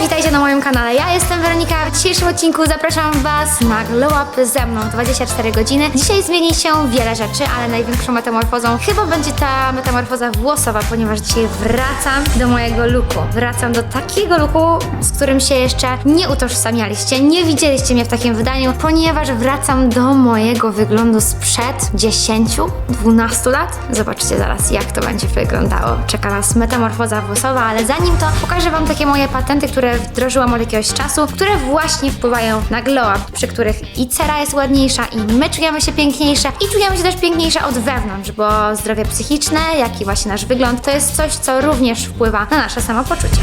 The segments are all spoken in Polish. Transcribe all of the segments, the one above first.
witajcie na moim kanale. Ja jestem Weronika. W dzisiejszym odcinku zapraszam Was na Glow Up ze mną 24 godziny. Dzisiaj zmieni się wiele rzeczy, ale największą metamorfozą chyba będzie ta metamorfoza włosowa, ponieważ dzisiaj wracam do mojego looku. Wracam do takiego looku, z którym się jeszcze nie utożsamialiście, nie widzieliście mnie w takim wydaniu, ponieważ wracam do mojego wyglądu sprzed 10-12 lat. Zobaczcie zaraz, jak to będzie wyglądało. Czeka nas metamorfoza włosowa, ale zanim to pokażę Wam takie moje patenty, które wdrożyłam od jakiegoś czasu, które właśnie wpływają na glow up, przy których i cera jest ładniejsza, i my czujemy się piękniejsze, i czujemy się też piękniejsze od wewnątrz, bo zdrowie psychiczne, jak i właśnie nasz wygląd, to jest coś, co również wpływa na nasze samopoczucie.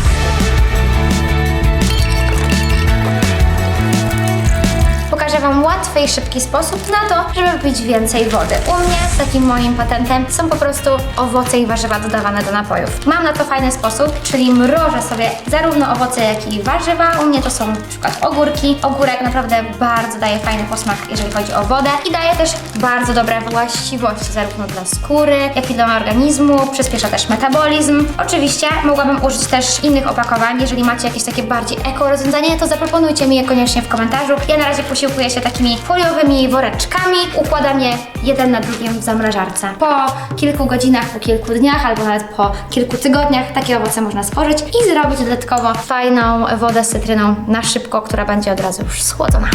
Wam łatwy i szybki sposób na to, żeby pić więcej wody. U mnie takim moim patentem są po prostu owoce i warzywa dodawane do napojów. Mam na to fajny sposób, czyli mrożę sobie zarówno owoce, jak i warzywa. U mnie to są na przykład ogórki. Ogórek naprawdę bardzo daje fajny posmak, jeżeli chodzi o wodę i daje też bardzo dobre właściwości zarówno dla skóry, jak i dla organizmu. Przyspiesza też metabolizm. Oczywiście mogłabym użyć też innych opakowań. Jeżeli macie jakieś takie bardziej eko rozwiązanie, to zaproponujcie mi je koniecznie w komentarzu. Ja na razie posiłkuję się takimi foliowymi woreczkami. Układam je jeden na drugim w zamrażarce. Po kilku godzinach, po kilku dniach albo nawet po kilku tygodniach takie owoce można spożyć i zrobić dodatkowo fajną wodę z cytryną na szybko, która będzie od razu już schłodzona.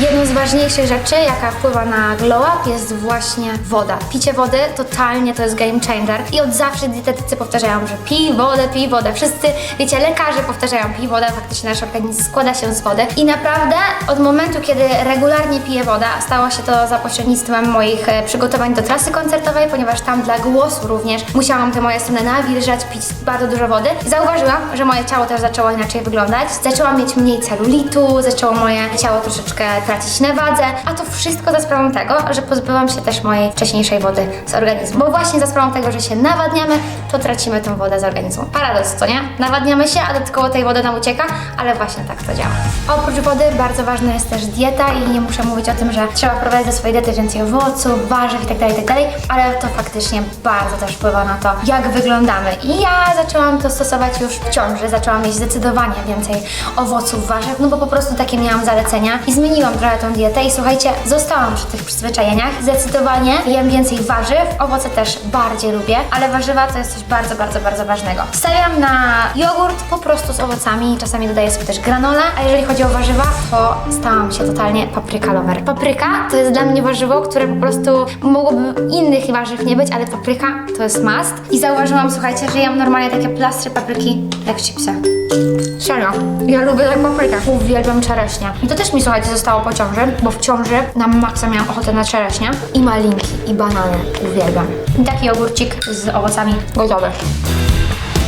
Jedną z ważniejszych rzeczy, jaka wpływa na glow up jest właśnie woda. Picie wody totalnie to jest game changer i od zawsze dietetycy powtarzają, że pij wodę, pij wodę. Wszyscy, wiecie, lekarze powtarzają pij wodę, faktycznie nasz organizm składa się z wody i naprawdę od momentu, kiedy regularnie piję wodę, stało się to za pośrednictwem moich e, przygotowań do trasy koncertowej, ponieważ tam dla głosu również musiałam te moje strony nawilżać, pić bardzo dużo wody. Zauważyłam, że moje ciało też zaczęło inaczej wyglądać. Zaczęłam mieć mniej celulitu, zaczęło moje ciało troszeczkę tracić na wadze, a to wszystko za sprawą tego, że pozbyłam się też mojej wcześniejszej wody z organizmu. Bo właśnie za sprawą tego, że się nawadniamy, to tracimy tę wodę z organizmu. Paradoks, co nie? Nawadniamy się, a dodatkowo tej wody nam ucieka, ale właśnie tak to działa. Oprócz wody bardzo ważna jest też dieta i nie muszę mówić o tym, że trzeba wprowadzić do swojej diety więcej owoców, warzyw itd., itd., ale to faktycznie bardzo też wpływa na to, jak wyglądamy. I ja zaczęłam to stosować już w ciąży, zaczęłam jeść zdecydowanie więcej owoców, warzyw, no bo po prostu takie miałam zalecenia i zmieniłam trochę tą dietę i słuchajcie, zostałam przy tych przyzwyczajeniach. Zdecydowanie jem więcej warzyw, owoce też bardziej lubię, ale warzywa to jest coś bardzo, bardzo, bardzo ważnego. Stawiam na jogurt po prostu z owocami, czasami dodaję sobie też granolę, a jeżeli chodzi o warzywa, to stałam się totalnie papryka lover. Papryka to jest dla mnie warzywo, które po prostu mogłoby innych warzyw nie być, ale papryka to jest must. I zauważyłam, słuchajcie, że jem normalnie takie plastry papryki jak chipsy. Ja lubię tak paprykę. Uwielbiam czereśnie. I to też mi, słuchajcie, zostało po ciąży, bo w ciąży na maksa miałam ochotę na czereśnie. I malinki, i banany. Uwielbiam. I taki jogurcik z owocami gotowy.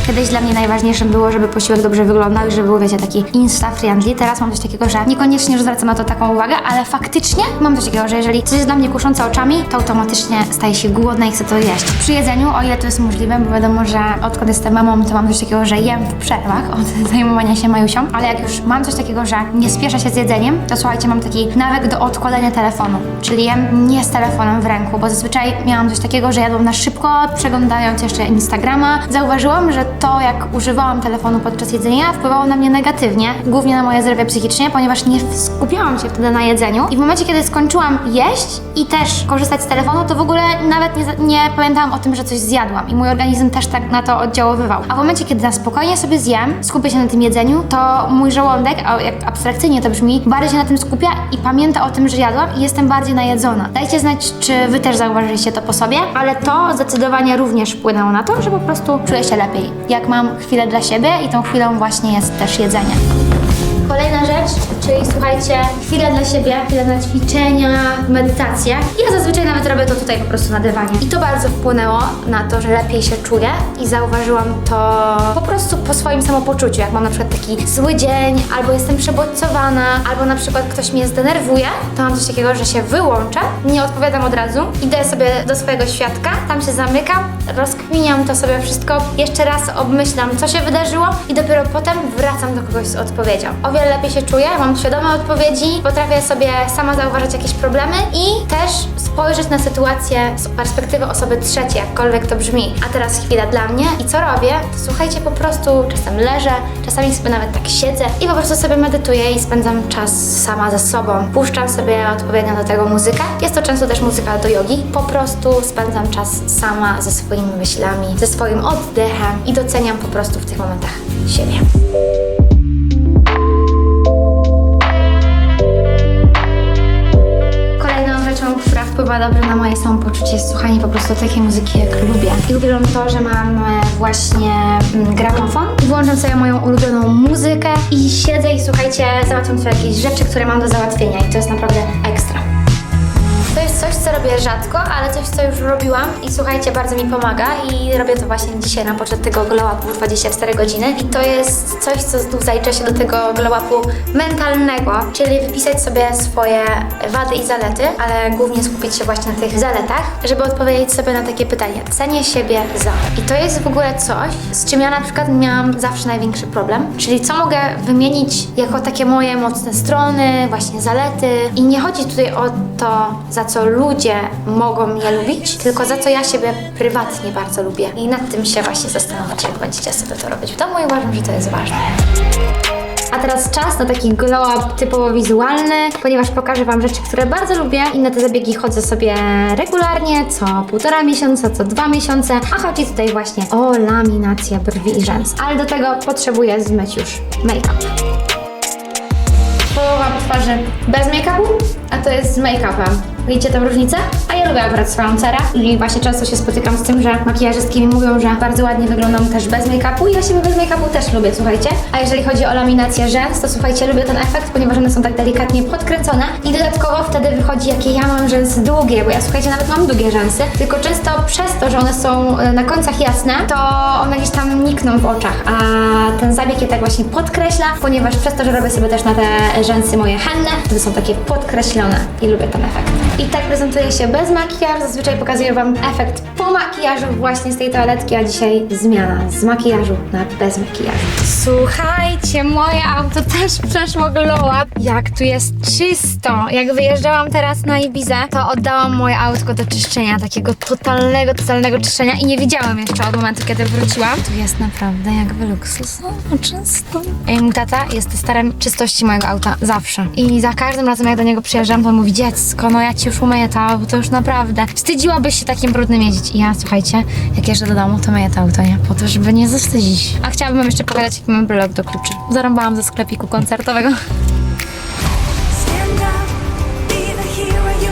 Kiedyś dla mnie najważniejszym było, żeby posiłek dobrze wyglądał i żeby był, wiecie, taki insta-friendly. Teraz mam coś takiego, że niekoniecznie już zwracam na to taką uwagę, ale faktycznie mam coś takiego, że jeżeli coś jest dla mnie kuszące oczami, to automatycznie staję się głodna i chcę to jeść. Przy jedzeniu, o ile to jest możliwe, bo wiadomo, że odkąd jestem mamą, to mam coś takiego, że jem w przerwach od zajmowania się Majusią, ale jak już mam coś takiego, że nie spieszę się z jedzeniem, to słuchajcie, mam taki nawyk do odkładania telefonu, czyli jem nie z telefonem w ręku, bo zazwyczaj miałam coś takiego, że jadłam na szybko, przeglądając jeszcze Instagrama. Zauważyłam, że to, jak używałam telefonu podczas jedzenia, wpływało na mnie negatywnie, głównie na moje zdrowie psychicznie, ponieważ nie skupiałam się wtedy na jedzeniu i w momencie, kiedy skończyłam jeść i też korzystać z telefonu, to w ogóle nawet nie, nie pamiętałam o tym, że coś zjadłam i mój organizm też tak na to oddziaływał. A w momencie, kiedy na spokojnie sobie zjem, skupię się na tym jedzeniu, to mój żołądek, a jak abstrakcyjnie to brzmi, bardziej się na tym skupia i pamięta o tym, że jadłam i jestem bardziej najedzona. Dajcie znać, czy wy też zauważyliście to po sobie, ale to zdecydowanie również wpłynęło na to, że po prostu czuję się lepiej. Jak mam chwilę dla siebie i tą chwilą właśnie jest też jedzenie. Kolejna rzecz, czyli słuchajcie, chwila dla siebie, chwila na ćwiczenia, medytację. Ja zazwyczaj nawet robię to tutaj po prostu na dywanie. I to bardzo wpłynęło na to, że lepiej się czuję i zauważyłam to po prostu po swoim samopoczuciu. Jak mam na przykład taki zły dzień, albo jestem przebodźcowana, albo na przykład ktoś mnie zdenerwuje, to mam coś takiego, że się wyłączę, nie odpowiadam od razu, idę sobie do swojego świadka, tam się zamykam, rozkminiam to sobie wszystko, jeszcze raz obmyślam, co się wydarzyło i dopiero potem wracam do kogoś z odpowiedzią. O wiele lepiej się czuję, mam świadome odpowiedzi potrafię sobie sama zauważyć jakieś problemy i też spojrzeć na sytuację z perspektywy osoby trzeciej, jakkolwiek to brzmi. A teraz chwila dla mnie i co robię? To słuchajcie, po prostu czasem leżę, czasami sobie nawet tak siedzę i po prostu sobie medytuję i spędzam czas sama ze sobą. Puszczam sobie odpowiednio do tego muzykę. Jest to często też muzyka do jogi. Po prostu spędzam czas sama ze swoimi myślami, ze swoim oddechem i doceniam po prostu w tych momentach siebie. Wpływa dobrze na moje samopoczucie jest słuchanie po prostu takiej muzyki, jak lubię. I uwielbiam to, że mam e, właśnie mm, gramofon i włączam sobie moją ulubioną muzykę i siedzę i słuchajcie, załatwiam sobie jakieś rzeczy, które mam do załatwienia i to jest naprawdę ekstra. Coś, co robię rzadko, ale coś, co już robiłam i słuchajcie, bardzo mi pomaga i robię to właśnie dzisiaj na poczet tego glow upu 24 godziny i to jest coś, co znów zalicza się do tego glow upu mentalnego, czyli wypisać sobie swoje wady i zalety, ale głównie skupić się właśnie na tych zaletach, żeby odpowiedzieć sobie na takie pytanie. Cenię siebie za. I to jest w ogóle coś, z czym ja na przykład miałam zawsze największy problem, czyli co mogę wymienić jako takie moje mocne strony, właśnie zalety i nie chodzi tutaj o to, za co ludzie mogą mnie lubić, tylko za co ja siebie prywatnie bardzo lubię. I nad tym się właśnie zastanowić, jak będziecie sobie to robić w domu i uważam, że to jest ważne. A teraz czas na taki glow up typowo wizualny, ponieważ pokażę Wam rzeczy, które bardzo lubię i na te zabiegi chodzę sobie regularnie, co półtora miesiąca, co dwa miesiące, a chodzi tutaj właśnie o laminację brwi i rzęs. Ale do tego potrzebuję zmyć już make-up. Połowa twarzy bez make-upu, a to jest z make-upem. Widzicie tę różnicę? A ja lubię akurat swoją cerę i właśnie często się spotykam z tym, że makijażystki mi mówią, że bardzo ładnie wyglądam też bez make-upu i ja siebie bez make-upu też lubię, słuchajcie. A jeżeli chodzi o laminację rzęs, to słuchajcie, lubię ten efekt, ponieważ one są tak delikatnie podkręcone i dodatkowo wtedy wychodzi, jakie ja mam rzęsy długie, bo ja słuchajcie, nawet mam długie rzęsy, tylko często przez to, że one są e, na końcach jasne, to one gdzieś tam nikną w oczach, a ten zabieg je tak właśnie podkreśla, ponieważ przez to, że robię sobie też na te rzęsy moje henne, to są takie podkreślone i lubię ten efekt. I tak prezentuje się bez makijażu, zazwyczaj pokazuję Wam efekt po makijażu właśnie z tej toaletki, a dzisiaj zmiana z makijażu na bez makijażu. Słuchajcie, moje auto też przeszło glow up. Jak tu jest czysto. Jak wyjeżdżałam teraz na Ibizę, to oddałam moje autko do czyszczenia, takiego totalnego, totalnego czyszczenia i nie widziałam jeszcze od momentu, kiedy wróciłam. Tu jest naprawdę jakby luksusowo czysto. Ej, mój tata jest testarem czystości mojego auta, zawsze. I za każdym razem, jak do niego przyjeżdżam, to on mówi, dziecko, no ja ci już umyję to auto, już naprawdę. Wstydziłabyś się takim brudnym jeździć. I ja, słuchajcie, jak jeżdżę do domu, to myję to auto, nie? Po to, żeby nie zawstydzić. A chciałabym wam jeszcze pokazać, jaki mam blok do kluczy. Zarąbałam ze sklepiku koncertowego. Stand up, be the hero you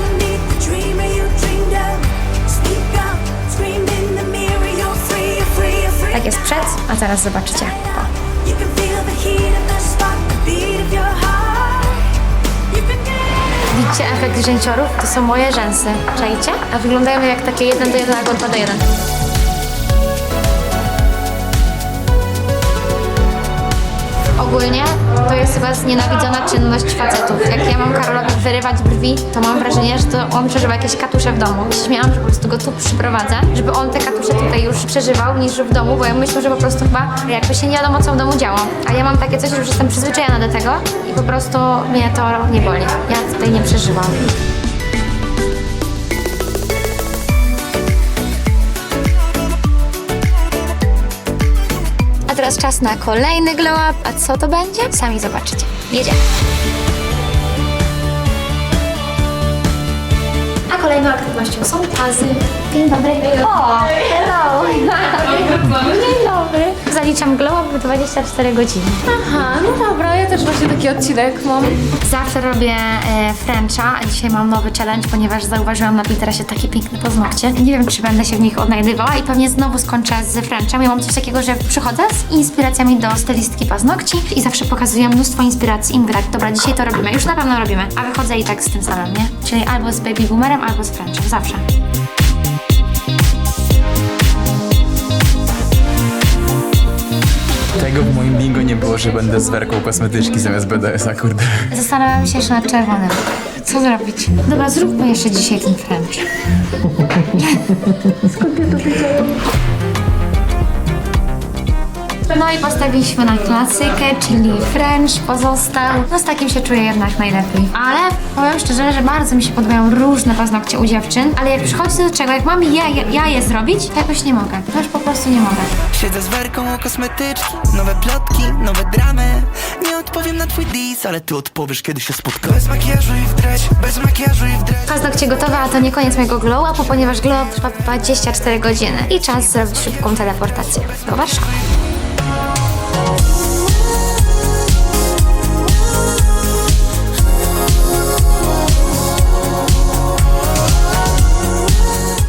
Widzicie efekt rzęciorów? To są moje rzęsy. Czajcie? A wyglądają jak takie 1 do 1 albo 2 do 1. Ogólnie to jest chyba znienawidzona czynność facetów. Jak wyrywać brwi, to mam wrażenie, że to on przeżywa jakieś katusze w domu. Śmiałam, że po prostu go tu przyprowadzę, żeby on te katusze tutaj już przeżywał niż w domu, bo ja myślę, że po prostu chyba jakby się nie wiadomo co w domu działo. A ja mam takie coś, że już jestem przyzwyczajona do tego i po prostu mnie to nie boli. Ja tutaj nie przeżywam. Teraz czas na kolejny glow up. A co to będzie? Sami zobaczycie. Jedziemy. Aktywnością są pazy. Dzień dobry. O, hello. Dzień dobry. Zaliczam glow w 24 godziny. Aha, no dobra, ja też właśnie taki odcinek mam. Zawsze robię e, Frencha, a dzisiaj mam nowy challenge, ponieważ zauważyłam na Pinterestie takie piękne paznokcie. Nie wiem, czy będę się w nich odnajdywała i pewnie znowu skończę z Frenchem. Ja mam coś takiego, że przychodzę z inspiracjami do stylistki paznokci i zawsze pokazuję mnóstwo inspiracji i mówię tak, dobra, dzisiaj to robimy, już na pewno robimy. A wychodzę i tak z tym samym, nie? Czyli albo z Baby Boomerem, albo z Frenchem, zawsze. Tego w moim bingo nie było, że będę z werką kosmetyczki zamiast BDS-a, kurde. Zastanawiam się jeszcze nad czerwonym. Co zrobić? Dobra, zróbmy jeszcze dzisiaj ten French. No i postawiliśmy na klasykę, czyli French pozostał. No z takim się czuję jednak najlepiej. Ale powiem szczerze, że bardzo mi się podobają różne paznokcie u dziewczyn, ale jak przychodzi do czego, jak mam ja, ja, ja je zrobić, to jakoś nie mogę. To już po prostu nie mogę. Siedzę z werką o kosmetyczki Nowe plotki, nowe dramy Nie odpowiem na twój dis, ale ty odpowiesz kiedy się spotkamy Bez makijażu i w bez makijażu i w Paznokcie gotowe, a to nie koniec mojego glow upu, ponieważ glow up trwa 24 godziny i czas zrobić szybką teleportację do Warszawy.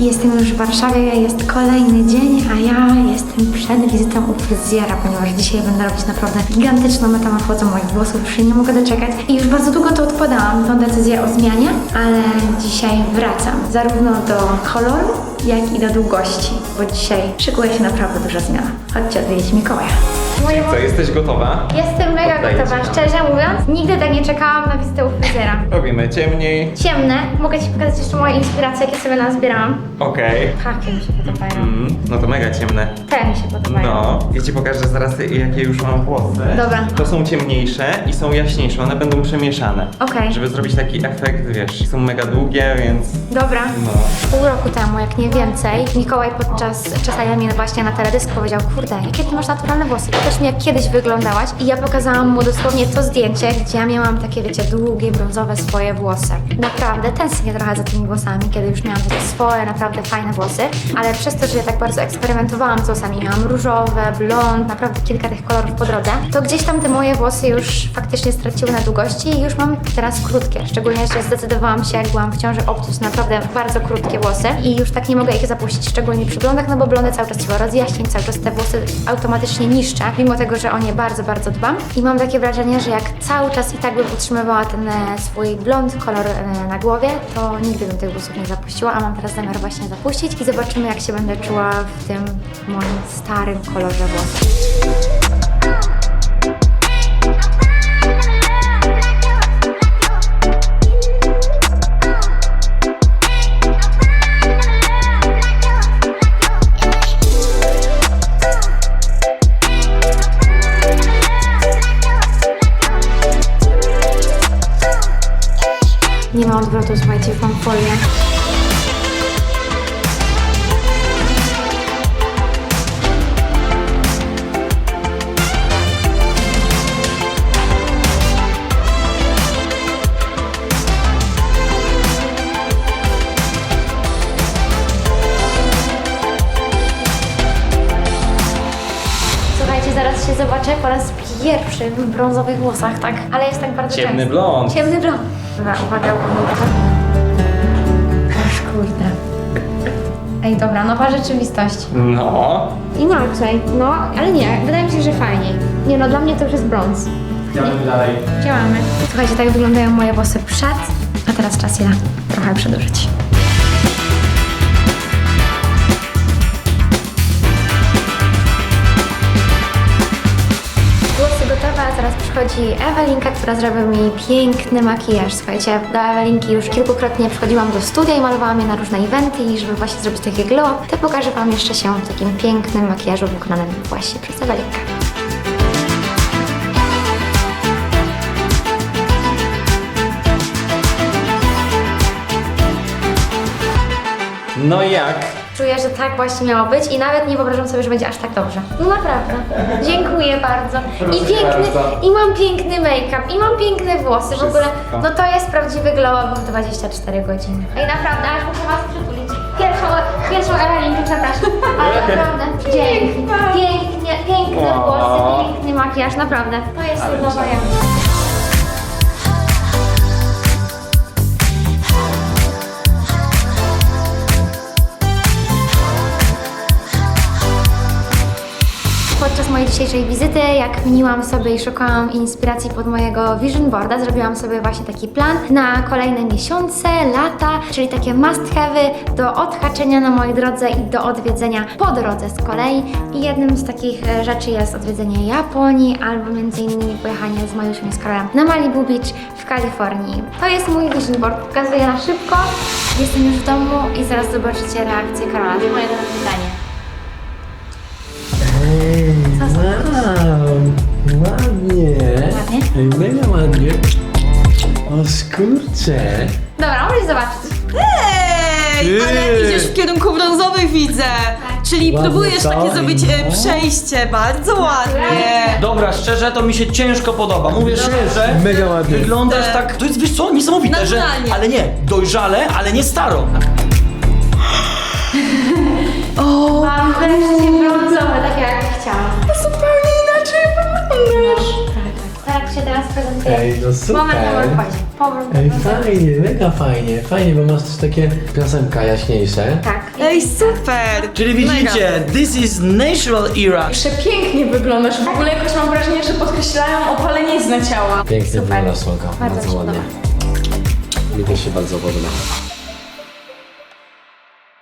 Jestem już w Warszawie, jest kolejny dzień, a ja jestem przed wizytą u fryzjera, ponieważ dzisiaj będę robić naprawdę gigantyczną metamorfozę moich włosów, już nie mogę doczekać. I już bardzo długo to odkładałam, tą decyzję o zmianie, ale dzisiaj wracam, zarówno do koloru, jak i do długości, bo dzisiaj szykuje się naprawdę duża zmiana. Chodźcie odwiedzić Mikołaja. Moje Co, jesteś gotowa? Jestem mega Oddaję gotowa, ci. szczerze mówiąc, nigdy tak nie czekałam na wizytę u fryzjera. Robimy ciemniej. Ciemne, mogę Ci pokazać jeszcze moje inspiracje, jakie sobie nazbierałam. Okej. Takie mi się podobają. Mm, no to mega ciemne. Te mi się podobają. No, ja ci pokażę zaraz jakie już mam włosy. Dobra. To są ciemniejsze i są jaśniejsze, one będą przemieszane. Okej. Żeby zrobić taki efekt, wiesz, są mega długie, więc Dobra. no. Pół roku temu, jak nie więcej, Mikołaj podczas czesania mnie właśnie na teledysk powiedział, kurde, jakie ty masz naturalne włosy, mi jak kiedyś wyglądałaś i ja pokazałam mu dosłownie to zdjęcie, gdzie ja miałam takie, wiecie, długie, brązowe swoje włosy. Naprawdę tęsknię trochę za tymi włosami, kiedy już miałam takie swoje, naprawdę fajne włosy, ale przez to, że ja tak bardzo eksperymentowałam z włosami, miałam różowe, blond, naprawdę kilka tych kolorów po drodze, to gdzieś tam te moje włosy już faktycznie straciły na długości i już mam teraz krótkie, szczególnie, że zdecydowałam się, jak byłam w ciąży, obciąć naprawdę bardzo krótkie włosy i już tak nie mogę ich zapuścić, szczególnie przy blondach, no bo blondy cały czas trzeba rozjaśnić, cały czas te włosy automatycznie niszczę, mimo tego, że o nie bardzo, bardzo dbam i mam takie wrażenie, że jak cały czas i tak bym utrzymywała ten e, swój blond kolor e, na głowie, to nigdy bym tych włosów nie zapuściła, a mam teraz zamiar właśnie zapuścić i zobaczymy, jak się będę czuła w tym moim starym kolorze włosów. Odwrotu, słuchajcie, mam folię. Słuchajcie, zaraz się zobaczę po raz pierwszy w brązowych włosach, tak? Ale jest tak bardzo Ciemny często. blond. Ciemny blond. Dobra, uwaga, uwaga. Aż kurde. Ej, dobra, nowa rzeczywistość. No. Inaczej, no, ale nie, wydaje mi się, że fajniej. Nie no, dla mnie to już jest brąz. Idziemy dalej. Działamy. Słuchajcie, tak wyglądają moje włosy przed, a teraz czas je trochę przedłużyć. Przychodzi Ewelinka, która zrobi mi piękny makijaż. Słuchajcie, do Ewelinki już kilkukrotnie przychodziłam do studia i malowałam je na różne eventy i żeby właśnie zrobić takie glow, to pokażę Wam jeszcze się w takim pięknym makijażu wykonanym właśnie przez Ewelinkę. No jak? Czuję, że tak właśnie miało być i nawet nie wyobrażam sobie, że będzie aż tak dobrze. No naprawdę. Dziękuję bardzo. I piękny, bardzo. i mam piękny make-up, i mam piękne włosy. W ogóle, no to jest prawdziwy glow w 24 godziny. I naprawdę, aż muszę was przytulić. Pierwszą, pierwszą Ewelinkę, przepraszam. Ale naprawdę, dzięki. Pięknie, piękne włosy, piękny makijaż, naprawdę. To jest nowa Podczas mojej dzisiejszej wizyty, jak miniłam sobie i szukałam inspiracji pod mojego vision boarda, zrobiłam sobie właśnie taki plan na kolejne miesiące, lata, czyli takie must have'y do odhaczenia na mojej drodze i do odwiedzenia po drodze z kolei. I jednym z takich e, rzeczy jest odwiedzenie Japonii albo między innymi pojechanie z Majusią i z na Malibu Beach w Kalifornii. To jest mój vision board, pokazuję na szybko. Jestem już w domu i zaraz zobaczycie reakcję Karola. Moje pytanie. O skurcze. Dobra, możesz zobaczyć. Ej, ale idziesz w kierunku brązowy widzę. Czyli Ładne próbujesz to takie zrobić e, no. przejście, bardzo ładnie. Dobra, szczerze to mi się ciężko podoba. Mówię szczerze. Mega ładnie. Wyglądasz tak. To jest wiesz co, niesamowite, że. Naturalnie. Ale nie, dojrzale, ale nie staro. Mam wreszcie brązowe, tak jak chciałam. Zupełnie inaczej wyglądasz. Tak, tak się teraz prezentuje. Ej, no super. Moment na. Powrót. Ej, fajnie, mega fajnie. Fajnie, bo masz też takie piosenka jaśniejsze. Tak. Ej, super. Czyli widzicie, this is natural era. Przepięknie wyglądasz. W ogóle jakoś mam wrażenie, że podkreślają opaleniznę ciała. Pięknie wyglądasz, Słonka. Bardzo, Bardzo ładnie. Mi też się bardzo podoba.